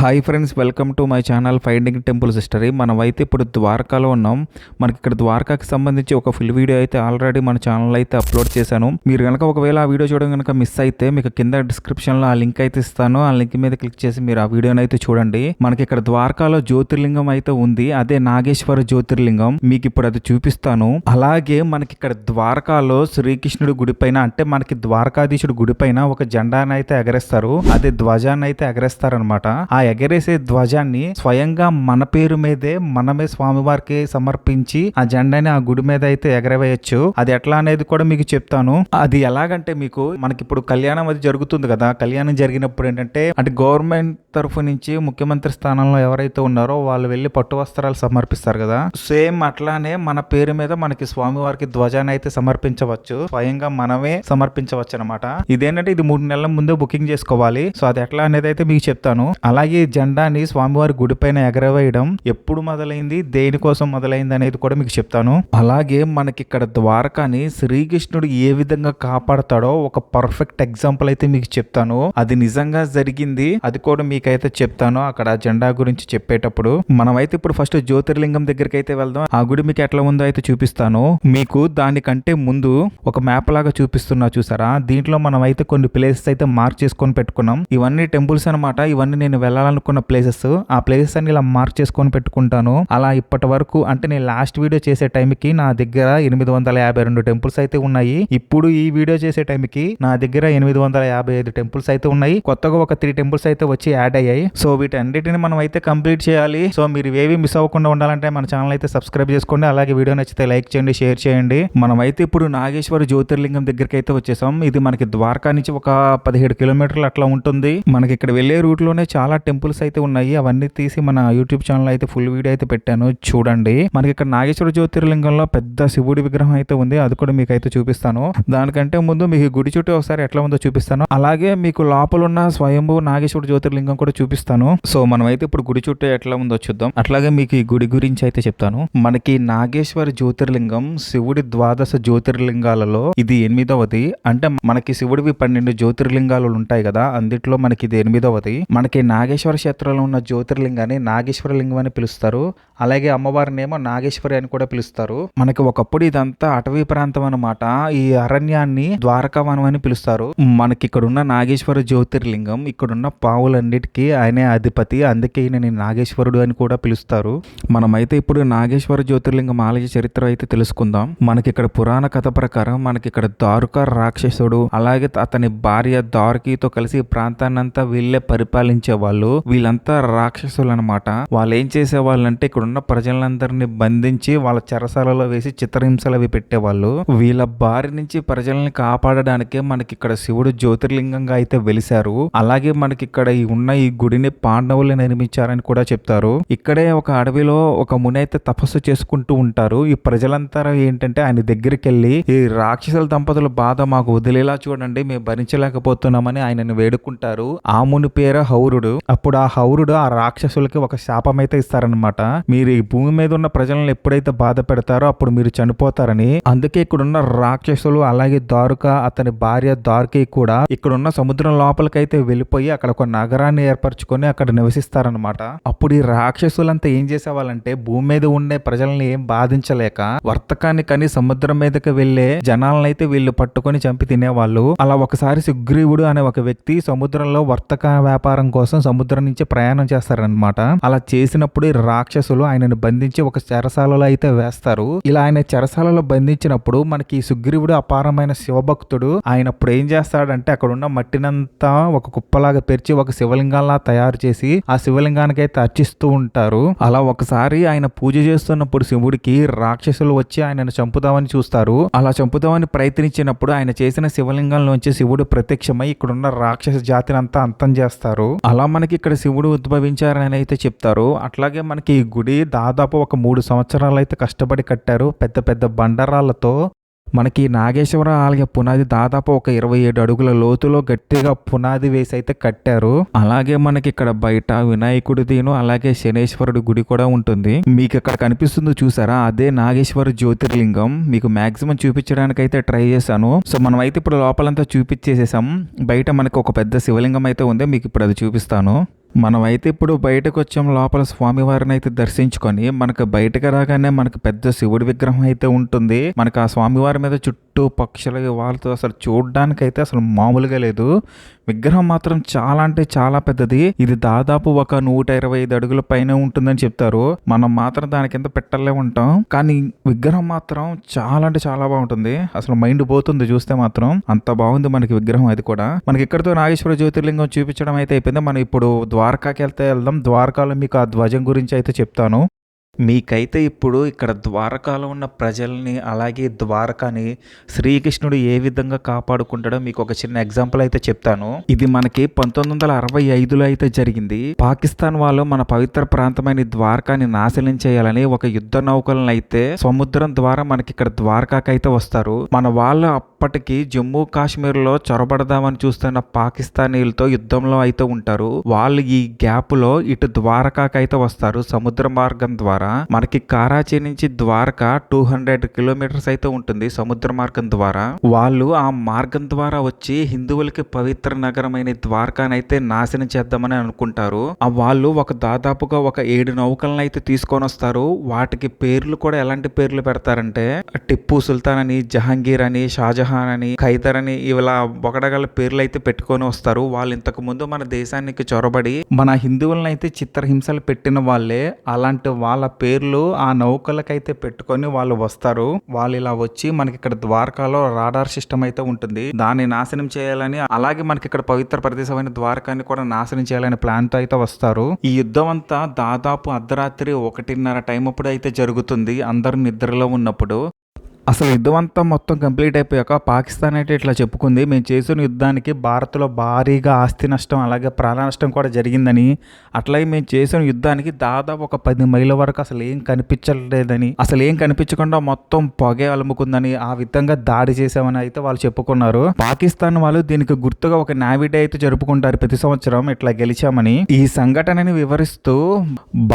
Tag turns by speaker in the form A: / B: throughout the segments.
A: Hi friends welcome to my channel finding temples history మనమైతే ఇప్పుడు ద్వారకాలో ఉన్నాం. మనకి ఇక్కడ ద్వారకాకి సంబంధించి ఒక ఫుల్ వీడియో అయితే ఆల్రెడీ మన ఛానల్ అయితే అప్లోడ్ చేశాను. మీరు కనుక ఒకవేళ ఆ వీడియో చూడడం కనుక మిస్ అయితే మీకు కింద డిస్క్రిప్షన్లో ఆ లింక్ అయితే ఇస్తాను. ఆ లింక్ మీద క్లిక్ చేసి మీరు ఆ వీడియోని అయితే చూడండి. మనకి ఇక్కడ ద్వారకాలో జ్యోతిర్లింగం అయితే ఉంది. అదే నాగేశ్వర జ్యోతిర్లింగం. మీకు ఇప్పుడు అది చూపిస్తాను. అలాగే మనకి ఇక్కడ ద్వారకాలో శ్రీకృష్ణుడి గుడి పైన అంటే మనకి ద్వారకాధీశుడి గుడి పైన ఒక జెండాని అయితే ఎగరేస్తారు. అదే ధ్వజాన్ని అయితే ఎగరేస్తారనమాట ఆ ఎగరేసే ధ్వజాన్ని స్వయంగా మన పేరు మీదే మనమే స్వామివారికి సమర్పించి ఆ జెండాని ఆ గుడి మీద అయితే ఎగరవేయచ్చు. అది ఎట్లా అనేది కూడా మీకు చెప్తాను. అది ఎలాగంటే మీకు మనకి ఇప్పుడు కళ్యాణం అది జరుగుతుంది కదా. కళ్యాణం జరిగినప్పుడు ఏంటంటే అంటే గవర్నమెంట్ తరఫు నుంచి ముఖ్యమంత్రి స్థానంలో ఎవరైతే ఉన్నారో వాళ్ళు వెళ్ళి పట్టు వస్త్రాలు సమర్పిస్తారు కదా. సేమ్ అట్లానే మన పేరు మీద మనకి స్వామివారికి ధ్వజాన్ని అయితే సమర్పించవచ్చు. స్వయంగా మనమే సమర్పించవచ్చు అనమాట ఇదేంటంటే ఇది మూడు నెలల ముందే బుకింగ్ చేసుకోవాలి. సో అది ఎట్లా అనేది అయితే మీకు చెప్తాను. అలాగే ఈ జెండాని స్వామివారి గుడి పైన ఎగరవేయడం ఎప్పుడు మొదలైంది? దేనికోసం మొదలైంది అనేది కూడా మీకు చెప్తాను. అలాగే మనకి ఇక్కడ ద్వారకాని శ్రీకృష్ణుడు ఏ విధంగా కాపాడతాడో ఒక పర్ఫెక్ట్ ఎగ్జాంపుల్ అయితే మీకు చెప్తాను. అది నిజంగా జరిగింది. అది కూడా మీకైతే చెప్తాను అక్కడ జెండా గురించి చెప్పేటప్పుడు. మనమైతే ఇప్పుడు ఫస్ట్ జ్యోతిర్లింగం దగ్గరికి అయితే వెళ్దాం. ఆ గుడి మీకు ఎట్లా ఉందో అయితే చూపిస్తాను. మీకు దానికంటే ముందు ఒక మ్యాప్ లాగా చూపిస్తున్నా చూసారా? దీంట్లో మనం అయితే కొన్ని ప్లేసెస్ అయితే మార్క్ చేసుకొని పెట్టుకున్నాం. ఇవన్నీ టెంపుల్స్ అనమాట ఇవన్నీ నేను వెళ్ళాలనుకున్న ప్లేసెస్ ఆ ప్లేసెస్ అన్ని ఇలా మార్క్ చేసుకొని పెట్టుకుంటాను. అలా ఇప్పటి వరకు అంటే నేను లాస్ట్ వీడియో చేసే టైంకి నా దగ్గర ఎనిమిది వందల యాభై రెండు టెంపుల్స్ అయితే ఉన్నాయి. ఇప్పుడు ఈ వీడియో చేసే టైంకి నా దగ్గర ఎనిమిది వందల యాభై ఐదు టెంపుల్స్ అయితే ఉన్నాయి. కొత్తగా ఒక త్రీ టెంపుల్స్ అయితే వచ్చి యాడ్ అయ్యాయి. సో వీటన్నిటిని మనం అయితే కంప్లీట్ చేయాలి. సో మీరు ఏవి మిస్ అవ్వకుండా ఉండాలంటే మన ఛానల్ అయితే సబ్స్క్రైబ్ చేసుకోండి. అలాగే వీడియో నచ్చితే లైక్ చేయండి షేర్ చేయండి. మనం అయితే ఇప్పుడు నాగేశ్వర జ్యోతిర్లింగం దగ్గరికి అయితే వచ్చేసాం. ఇది మనకి ద్వారకా నుంచి ఒక పదిహేడు కిలోమీటర్లు అట్లా ఉంటుంది. మనకి ఇక్కడ వెళ్ళే రూట్లోనే చాలా టెంపుల్స్ అయితే ఉన్నాయి. అవన్నీ తీసి మన యూట్యూబ్ ఛానల్ అయితే ఫుల్ వీడియో అయితే పెట్టాను. చూడండి. మనకి ఇక్కడ నాగేశ్వర జ్యోతిర్లింగంలో పెద్ద శివుడి విగ్రహం అయితే ఉంది. అది కూడా మీకు అయితే చూపిస్తాను. దానికంటే ముందు మీకు గుడి చుట్టూ ఒకసారి ఎట్లా ఉందో చూపిస్తాను. అలాగే మీకు లోపల ఉన్న స్వయంభూ నాగేశ్వర జ్యోతిర్లింగం కూడా చూపిస్తాను. సో మనం అయితే ఇప్పుడు గుడి చుట్టూ ఎట్లా ఉందో చూద్దాం. అట్లాగే మీకు ఈ గుడి గురించి అయితే చెప్తాను. మనకి నాగేశ్వర జ్యోతిర్లింగం శివుడి ద్వాదశ జ్యోతిర్లింగాలలో ఇది ఎనిమిదవది. అంటే మనకి శివుడివి పన్నెండు జ్యోతిర్లింగాలు ఉంటాయి కదా. అందుట్లో మనకి ఇది ఎనిమిదవది. మనకి నాగేశ్వర క్షేత్రంలో ఉన్న జ్యోతిర్లింగాన్ని నాగేశ్వర లింగం అని పిలుస్తారు. అలాగే అమ్మవారిని ఏమో నాగేశ్వరి అని కూడా పిలుస్తారు. మనకి ఒకప్పుడు ఇదంతా అటవీ ప్రాంతం అనమాట ఈ అరణ్యాన్ని ద్వారకావనం అని పిలుస్తారు. మనకి ఇక్కడ ఉన్న నాగేశ్వర జ్యోతిర్లింగం ఇక్కడున్న పావులన్నిటికీ ఆయనే అధిపతి. అందుకే ఈయన నాగేశ్వరుడు అని కూడా పిలుస్తారు. మనమైతే ఇప్పుడు నాగేశ్వర జ్యోతిర్లింగం ఆలయ చరిత్ర అయితే తెలుసుకుందాం. మనకి ఇక్కడ పురాణ కథ ప్రకారం మనకి ఇక్కడ దారుక రాక్షసుడు అలాగే అతని భార్య దారుకితో కలిసి ప్రాంతాన్నంతా వీళ్ళే పరిపాలించే వాళ్ళు వీళ్ళంతా రాక్షసులు అనమాట వాళ్ళు ఏం చేసే వాళ్ళంటే ఇక్కడ ఉన్న ప్రజలందరినీ బంధించి వాళ్ళ చెరసాలలో వేసి చిత్రహింసలు అవి పెట్టేవాళ్ళు. వీళ్ళ బారి నుంచి ప్రజల్ని కాపాడడానికే మనకి ఇక్కడ శివుడు జ్యోతిర్లింగంగా అయితే వెలిశారు. అలాగే మనకి ఇక్కడ ఈ ఉన్న ఈ గుడిని పాండవులు నిర్మించారని కూడా చెప్తారు. ఇక్కడే ఒక అడవిలో ఒక ముని అయితే తపస్సు చేసుకుంటూ ఉంటారు. ఈ ప్రజలంతా ఏంటంటే ఆయన దగ్గరికి వెళ్ళి ఈ రాక్షసుల దంపతుల బాధ మాకు వదిలేలా చూడండి మేము భరించలేకపోతున్నామని ఆయనను వేడుకుంటారు. ఆ ముని పేరు హౌరుడు. అప్పుడు ఆ హౌరుడు ఆ రాక్షసులకి ఒక శాపం అయితే ఇస్తారనమాట మీరు ఈ భూమి మీద ఉన్న ప్రజలను ఎప్పుడైతే బాధ పెడతారో అప్పుడు మీరు చనిపోతారని అందుకే ఇక్కడున్న రాక్షసులు అలాగే దారుక అతని భార్య దారుకి కూడా ఇక్కడున్న సముద్రం లోపలికైతే వెళ్ళిపోయి అక్కడ ఒక నగరాన్ని ఏర్పరచుకొని అక్కడ నివసిస్తారనమాట అప్పుడు ఈ రాక్షసులంతా ఏం చేసేవాళ్ళంటే భూమి మీద ఉండే ప్రజల్ని ఏం బాధించలేక వర్తకాన్ని కని సముద్రం మీదకి వెళ్ళే జనాలనైతే వీళ్ళు పట్టుకొని చంపి తినేవాళ్ళు. అలా ఒకసారి సుగ్రీవుడు అనే ఒక వ్యక్తి సముద్రంలో వర్తక వ్యాపారం కోసం సముద్రం నుంచి ప్రయాణం చేస్తారనమాట అలా చేసినప్పుడు రాక్షసులు ఆయనను బంధించి ఒక చెరసాలలో అయితే వేస్తారు. ఇలా ఆయన చెరసాలలో బంధించినప్పుడు మనకి సుగ్రీవుడు అపారమైన శివభక్తుడు. ఆయన అప్పుడు ఏం చేస్తాడంటే అక్కడ ఉన్న మట్టినంతా ఒక కుప్పలాగా పెరిచి ఒక శివలింగంలా తయారు చేసి ఆ శివలింగానికి అయితే అర్చిస్తూ ఉంటారు. అలా ఒకసారి ఆయన పూజ చేస్తున్నప్పుడు శివుడికి రాక్షసులు వచ్చి ఆయనను చంపుదామని చూస్తారు. అలా చంపుదామని ప్రయత్నించినప్పుడు ఆయన చేసిన శివలింగంలోంచి శివుడు ప్రత్యక్షమై ఇక్కడున్న రాక్షస జాతిని అంతా అంతం చేస్తారు. అలా మనకి ఇక్కడ శివుడు ఉద్భవించారని అయితే చెప్తారు. అట్లాగే మనకి ఈ గుడి దాదాపు ఒక మూడు సంవత్సరాలు అయితే కష్టపడి కట్టారు. పెద్ద పెద్ద బండరాళ్ళతో మనకి నాగేశ్వర ఆలయ పునాది దాదాపు ఒక ఇరవై ఏడు అడుగుల లోతులో గట్టిగా పునాది వేసి అయితే కట్టారు. అలాగే మనకి ఇక్కడ బయట వినాయకుడిదిను అలాగే శనేశ్వరుడి గుడి కూడా ఉంటుంది. మీకు ఇక్కడ కనిపిస్తుంది చూసారా? అదే నాగేశ్వర జ్యోతిర్లింగం. మీకు మాక్సిమం చూపించడానికి అయితే ట్రై చేశాను. సో మనం అయితే ఇప్పుడు లోపలంతా చూపించేసేసాం. బయట మనకి ఒక పెద్ద శివలింగం అయితే ఉంది. మీకు ఇప్పుడు అది చూపిస్తాను. మనమైతే ఇప్పుడు బయటకు వచ్చాం లోపల స్వామివారిని అయితే దర్శించుకొని మనకు బయటకు రాగానే మనకు పెద్ద శివుడి విగ్రహం అయితే ఉంటుంది. మనకు ఆ స్వామివారి మీద చుట్టూ చుట్టూ పక్షులు వాళ్ళతో అసలు చూడడానికి అయితే అసలు మామూలుగా లేదు. విగ్రహం మాత్రం చాలా అంటే చాలా పెద్దది. ఇది దాదాపు ఒక నూట ఇరవై ఐదు అడుగుల పైన ఉంటుందని చెప్తారు. మనం మాత్రం దాని కింద పెట్టలే ఉంటాం. కానీ విగ్రహం మాత్రం చాలా అంటే చాలా బాగుంటుంది. అసలు మైండ్ పోతుంది చూస్తే మాత్రం. అంత బాగుంది మనకి విగ్రహం అది కూడా. మనకి ఇక్కడతో నాగేశ్వర జ్యోతిర్లింగం చూపించడం అయితే అయిపోయింది. మనం ఇప్పుడు ద్వారకాకి వెళ్తే వెళ్దాం. ద్వారకాలో మీకు ఆ ధ్వజం గురించి అయితే చెప్తాను. మీకైతే ఇప్పుడు ఇక్కడ ద్వారకాలో ఉన్న ప్రజల్ని అలాగే ద్వారకాని శ్రీకృష్ణుడు ఏ విధంగా కాపాడుకుంటాడో మీకు ఒక చిన్న ఎగ్జాంపుల్ అయితే చెప్తాను. ఇది మనకి పంతొమ్మిది వందల అరవై ఐదులో అయితే జరిగింది. పాకిస్తాన్ వాళ్ళు మన పవిత్ర ప్రాంతమైన ద్వారకాని నాశనం చేయాలని ఒక యుద్ధ నౌకలను అయితే సముద్రం ద్వారా మనకి ఇక్కడ ద్వారకాకి అయితే వస్తారు. మన వాళ్ళు అప్పటికి జమ్మూ కాశ్మీర్లో చొరబడదామని చూస్తున్న పాకిస్తానీలతో యుద్ధంలో అయితే ఉంటారు. వాళ్ళు ఈ గ్యాప్లో ఇటు ద్వారకాకి అయితే వస్తారు సముద్ర మార్గం ద్వారా. మనకి కారాచి నుంచి ద్వారకా టూ హండ్రెడ్ కిలోమీటర్స్ అయితే ఉంటుంది సముద్ర మార్గం ద్వారా. వాళ్ళు ఆ మార్గం ద్వారా వచ్చి హిందువులకి పవిత్ర నగరమైన ద్వారకానైతే నాశనం చేద్దామని అనుకుంటారు. ఆ వాళ్ళు ఒక దాదాపుగా ఒక ఏడు నౌకలను అయితే తీసుకొని వస్తారు. వాటికి పేర్లు కూడా ఎలాంటి పేర్లు పెడతారంటే టిప్పు సుల్తాన్ అని జహాంగీర్ అని షాజహాన్ అని ఖైదర్ అని ఇలా ఒకడగల పేర్లు అయితే పెట్టుకొని వస్తారు. వాళ్ళు ఇంతకు ముందు మన దేశానికి చొరబడి మన హిందువులను అయితే చిత్రహింసలు పెట్టిన వాళ్ళే. అలాంటి వాళ్ళ పేర్లు ఆ నౌకలకైతే పెట్టుకొని వాళ్ళు వస్తారు. వాళ్ళు ఇలా వచ్చి మనకి ఇక్కడ ద్వారకాలో రాడార్ సిస్టమ్ అయితే ఉంటుంది. దాన్ని నాశనం చేయాలని అలాగే మనకి ఇక్కడ పవిత్ర ప్రదేశమైన ద్వారకాన్ని కూడా నాశనం చేయాలని ప్లాన్తో అయితే వస్తారు. ఈ యుద్ధం అంతా దాదాపు అర్ధరాత్రి ఒకటిన్నర టైం అప్పుడు అయితే జరుగుతుంది. అందరు నిద్రలో ఉన్నప్పుడు. అసలు యుద్ధం అంతా మొత్తం కంప్లీట్ అయిపోయాక పాకిస్తాన్ అయితే ఇట్లా చెప్పుకుంది. మేము చేసిన యుద్ధానికి భారత్లో భారీగా ఆస్తి నష్టం అలాగే ప్రాణ నష్టం కూడా జరిగిందని అట్లాగే మేము చేసిన యుద్ధానికి దాదాపు ఒక పది మైళ్ళ వరకు అసలు ఏం కనిపించలేదని అసలు ఏం కనిపించకుండా మొత్తం పొగే అలుముకుందని ఆ విధంగా దాడి చేసామని అయితే వాళ్ళు చెప్పుకున్నారు. పాకిస్తాన్ వాళ్ళు దీనికి గుర్తుగా ఒక నావిడే అయితే జరుపుకుంటారు ప్రతి సంవత్సరం ఇట్లా గెలిచామని. ఈ సంఘటనని వివరిస్తూ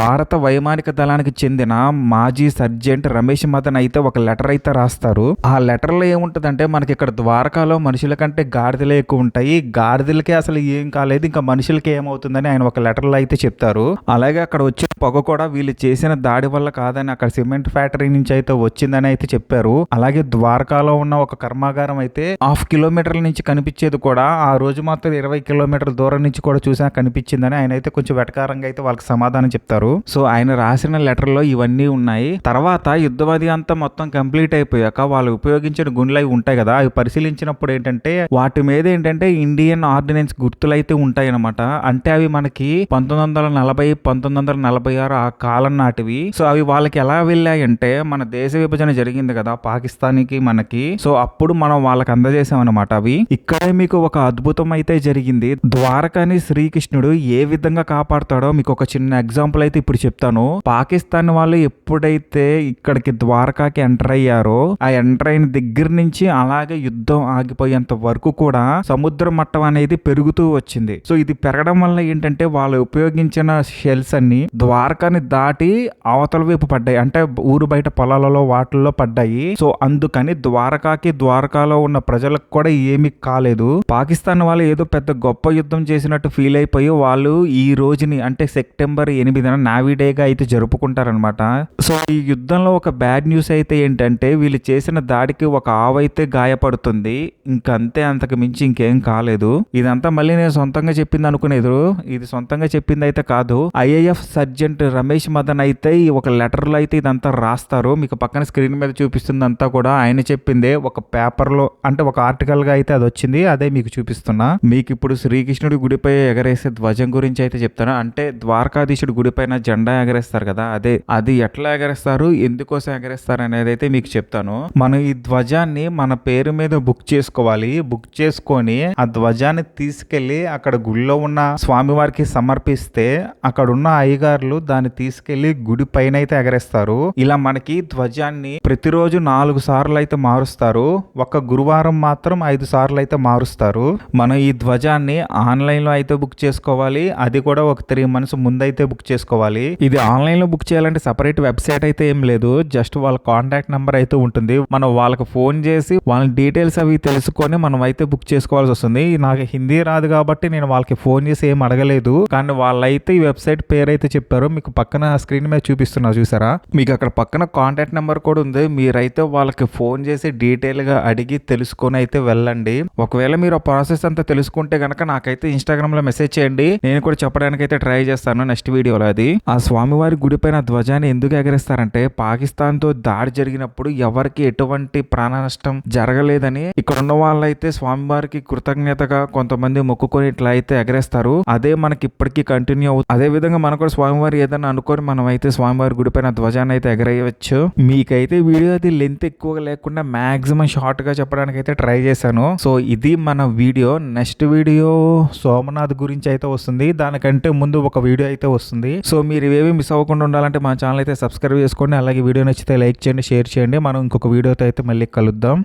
A: భారత వైమానిక దళానికి చెందిన మాజీ సర్జెంట్ రమేష్ మదన్ అయితే ఒక లెటర్ అయితే రాస్తారు. ఆ లెటర్లో ఏముంటదంటే మనకి ఇక్కడ ద్వారకాలో మనుషుల కంటే గాడిదలే ఎక్కువ ఉంటాయి. గాడిదలకే అసలు ఏం కాలేదు. ఇంకా మనుషులకి ఏమవుతుందని ఆయన ఒక లెటర్లో అయితే చెప్తారు. అలాగే అక్కడ వచ్చిన పొగ కూడా వీళ్ళు చేసిన దాడి వల్ల కాదని అక్కడ సిమెంట్ ఫ్యాక్టరీ నుంచి అయితే వచ్చిందని అయితే చెప్పారు. అలాగే ద్వారకాలో ఉన్న ఒక కర్మాగారం అయితే హాఫ్ కిలోమీటర్ల నుంచి కనిపించేది కూడా ఆ రోజు మాత్రం ఇరవై కిలోమీటర్ల దూరం నుంచి కూడా చూసినా కనిపించిందని ఆయన అయితే కొంచెం వెటకారంగా అయితే వాళ్ళకి సమాధానం చెప్తారు. సో ఆయన రాసిన లెటర్లో ఇవన్నీ ఉన్నాయి. తర్వాత యుద్ధం అంతా మొత్తం కంప్లీట్ అయిపోయాక వాళ్ళు ఉపయోగించిన గుండ్లు అవి ఉంటాయి కదా అవి పరిశీలించినప్పుడు ఏంటంటే వాటి మీద ఏంటంటే ఇండియన్ ఆర్డినెన్స్ గుర్తులు అయితే ఉంటాయి అనమాట అంటే అవి మనకి పంతొమ్మిది వందల నలభై పంతొమ్మిది వందల నలభై ఆరు ఆ కాలం నాటివి. సో అవి వాళ్ళకి ఎలా వెళ్ళాయంటే మన దేశ విభజన జరిగింది కదా పాకిస్తాన్కి మనకి. సో అప్పుడు మనం వాళ్ళకి అందజేసామన్నమాట అనమాట అవి. ఇక్కడే మీకు ఒక అద్భుతం అయితే జరిగింది. ద్వారకాని శ్రీకృష్ణుడు ఏ విధంగా కాపాడుతాడో మీకు ఒక చిన్న ఎగ్జాంపుల్ అయితే ఇప్పుడు చెప్తాను. పాకిస్తాన్ వాళ్ళు ఎప్పుడైతే ఇక్కడికి ద్వారకాకి ఎంటర్ అయ్యారో ఆ ఎంటర్ అయిన దగ్గర నుంచి అలాగే యుద్ధం ఆగిపోయేంత వరకు కూడా సముద్ర మట్టం అనేది పెరుగుతూ వచ్చింది. సో ఇది పెరగడం వల్ల ఏంటంటే వాళ్ళు ఉపయోగించిన షెల్స్ అన్ని ద్వారకాని దాటి అవతల వైపు పడ్డాయి. అంటే ఊరు బయట పొలాలలో వాటిల్లో పడ్డాయి. సో అందుకని ద్వారకాకి ద్వారకాలో ఉన్న ప్రజలకు కూడా ఏమీ కాలేదు. పాకిస్తాన్ వాళ్ళు ఏదో పెద్ద గొప్ప యుద్ధం చేసినట్టు ఫీల్ అయిపోయి వాళ్ళు ఈ రోజుని అంటే సెప్టెంబర్ ఎనిమిదిన నావీ డేగా అయితే జరుపుకుంటారనమాట సో ఈ యుద్ధంలో ఒక బ్యాడ్ న్యూస్ అయితే ఏంటంటే వీళ్ళు చేసిన దాడికి ఒక ఆవైతే గాయపడుతుంది. ఇంకంతే అంతకు మించి ఇంకేం కాలేదు. ఇదంతా మళ్ళీ నేను సొంతంగా చెప్పింది అనుకునేది ఇది సొంతంగా చెప్పింది అయితే కాదు. ఐఏఎఫ్ సర్జెంట్ రమేష్ మదన్ అయితే ఒక లెటర్లో అయితే ఇదంతా రాస్తారు. మీకు పక్కన స్క్రీన్ మీద చూపిస్తుంది అంతా కూడా ఆయన చెప్పిందే ఒక పేపర్లో అంటే ఒక ఆర్టికల్గా అయితే అది వచ్చింది. అదే మీకు చూపిస్తున్నా. మీకు ఇప్పుడు శ్రీకృష్ణుడి గుడిపై ఎగరేసే ధ్వజం గురించి అయితే చెప్తాను అంటే ద్వారకాధీశుడి గుడిపైన జెండా ఎగరేస్తారు కదా అదే. అది ఎట్లా ఎగరేస్తారు? ఎందుకోసం ఎగరేస్తారు అనేది అయితే మీకు చెప్తాను మనం ఈ ధ్వజాన్ని మన పేరు మీద బుక్ చేసుకోవాలి. బుక్ చేసుకొని ఆ ధ్వజాన్ని తీసుకెళ్ళి అక్కడ గుడిలో ఉన్న స్వామివారికి సమర్పిస్తే అక్కడ ఉన్న అయ్యగారులు దాన్ని తీసుకెళ్ళి గుడి పైన అయితే ఎగరేస్తారు. ఇలా మనకి ధ్వజాన్ని ప్రతిరోజు నాలుగు సార్లు అయితే మారుస్తారు. ఒక గురువారం మాత్రం ఐదు సార్లు అయితే మారుస్తారు. మనం ఈ ధ్వజాన్ని ఆన్లైన్లో అయితే బుక్ చేసుకోవాలి. అది కూడా ఒక త్రీ మంత్స్ ముందైతే బుక్ చేసుకోవాలి. ఇది ఆన్లైన్లో బుక్ చేయాలంటే సపరేట్ వెబ్సైట్ అయితే ఏం లేదు. జస్ట్ వాళ్ళ కాంటాక్ట్ నెంబర్ అయితే ఉంటుంది. మనం వాళ్ళకి ఫోన్ చేసి వాళ్ళ డీటెయిల్స్ అవి తెలుసుకొని మనం అయితే బుక్ చేసుకోవాల్సి వస్తుంది. నాకు హిందీ రాదు కాబట్టి నేను వాళ్ళకి ఫోన్ చేసి ఏం అడగలేదు. కానీ వాళ్ళైతే ఈ వెబ్సైట్ పేరు అయితే చెప్పారు. మీకు పక్కన స్క్రీన్ మీద చూపిస్తున్నా చూసారా? మీకు అక్కడ పక్కన కాంటాక్ట్ నెంబర్ కూడా ఉంది. మీరైతే వాళ్ళకి ఫోన్ చేసి డీటెయిల్గా అడిగి తెలుసుకొని అయితే వెళ్ళండి. ఒకవేళ మీరు ఆ ప్రాసెస్ అంతా తెలుసుకుంటే కనుక నాకైతే ఇన్స్టాగ్రామ్లో మెసేజ్ చేయండి. నేను కూడా చెప్పడానికి అయితే ట్రై చేస్తాను నెక్స్ట్ వీడియోలో అది. ఆ స్వామివారి గుడి పైన ధ్వజాన్ని ఎందుకు ఎగరేస్తారంటే పాకిస్తాన్తో దాడి జరిగినప్పుడు ఎవరు ఎవరికి ఎటువంటి ప్రాణ నష్టం జరగలేదని ఇక్కడ ఉన్న వాళ్ళైతే స్వామివారికి కృతజ్ఞతగా కొంతమంది మొక్కుకొని ఇట్లా అయితే ఎగరేస్తారు. అదే మనకి ఇప్పటికీ కంటిన్యూ అవుతుంది అదే విధంగా మనం కూడా స్వామివారి ఏదైనా అనుకొని మనం అయితే స్వామివారి గుడి పైన ధ్వజాన్ని అయితే ఎగరేయవచ్చు. మీకైతే వీడియో అది లెంత్ ఎక్కువగా లేకుండా మాక్సిమం షార్ట్గా చెప్పడానికి అయితే ట్రై చేశాను. సో ఇది మన వీడియో. నెక్స్ట్ వీడియో సోమనాథ్ గురించి అయితే వస్తుంది. దానికంటే ముందు ఒక వీడియో అయితే వస్తుంది. సో మీరు ఇవేవి మిస్ అవ్వకుండా ఉండాలంటే మా ఛానల్ అయితే సబ్స్క్రైబ్ చేసుకోండి. అలాగే వీడియో నచ్చితే లైక్ చేయండి షేర్ చేయండి. మనం ఇంకొక వీడియోతో అయితే మళ్ళీ కలుద్దాం.